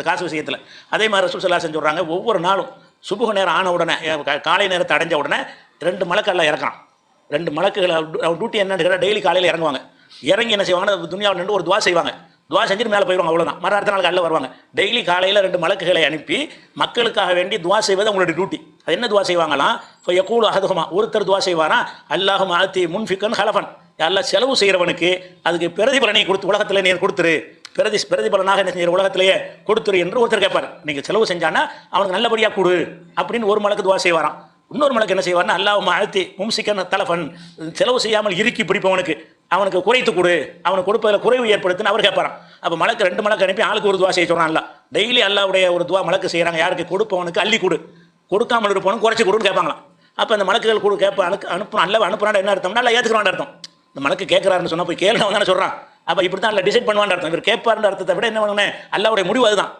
அந்த காசு விஷயத்தில். அதே மாதிரி ரசூல் சல்லா சொல்கிறாங்க ஒவ்வொரு நாளும் சுபுக நேரம் ஆன உடனே காலை நேரத்தை அடைஞ்ச உடனே ரெண்டு மலக்கெல்லாம் இறக்குறான். ரெண்டு மலக்குகளை டியூட்டி என்னன்னு கேட்டால் டெய்லி காலையில் இறங்குவாங்க. இறங்கி என்ன செய்வாங்கன்னா துணியாவில் நின்று ஒரு துவா செய்வாங்க. துவா செஞ்சுட்டு மேலே போயிடுவாங்க அவ்வளோதான் மறு அடுத்த நாள் காலையில் வருவாங்க. டெய்லி காலையில் ரெண்டு மலக்குகளை அனுப்பி மக்களுக்காக வேண்டி துவா செய்வது அவங்களுடைய டியூட்டி அது என்ன துவா செய்வாங்களாம் இப்போ எக்கூடு அகதுகமா ஒருத்தர் துவா செய்வாராம் அல்லாஹும் ஆத்தி முன்ஃபிக்கன் ஹலஃபன். எல்லாம் செலவு செய்கிறவனுக்கு அதுக்கு பிரதிபலனை கொடுத்து உலகத்தில் நீர் கொடுத்துரு. பிரதி பிரதிபலனாக என்ன செய்கிற உலகத்திலேயே கொடுத்துரு என்று ஒருத்தர் கேட்பார் நீங்கள் செலவு செஞ்சானா அவனுக்கு நல்லபடியாக கொடு அப்படின்னு ஒரு மலக்கு துவா செய்வாராம். இன்னொரு மலக்கு என்ன செய்வார்னா அல்லாஹ் அழுத்தி மும்சிக்கன் தலஃபன் செலவு செய்யாமல் இறுக்கி பிடிப்பவனுக்கு அவனுக்கு குறைத்து கொடு. அவனுக்கு கொடுப்பதில் குறைவு ஏற்படுத்துன்னு அவர் கேட்பாராம் அப்போ மலக்கு ரெண்டு மலக்கு அனுப்பி ஆளுக்கு ஒரு துவா செய்ய சொல்கிறான் அல்ல டெய்லி அல்லாவுடைய ஒரு துவா மலக்கு செய்கிறாங்க யாருக்கு? கொடுப்பவனுக்கு அள்ளி கொடு. கொடுக்காமல் இருப்பவனுக்கு குறைச்சி கொடுன்னு கேட்பாங்களாம் அப்போ அந்த மலக்குகள் கொடு கேட்ப அனுப்பு அனுப்பு அல்ல அனுப்புறான் என்ன அர்த்தம்னா அல்ல ஏற்றுக்கிறான் அர்த்தம். இந்த மலக்கு கேட்குறாருன்னு சொன்னால் போய் கேளுன்னு தானே சொல்கிறான் அப்போ இப்படி தான் அல்ல டிசைட் பண்ணுவான்னு அர்த்தம். இவர் கேட்பாருன்ற அர்த்தத்தை விட என்ன பண்ணுவேன் அல்லாவுடைய முடிவு அதுதான்.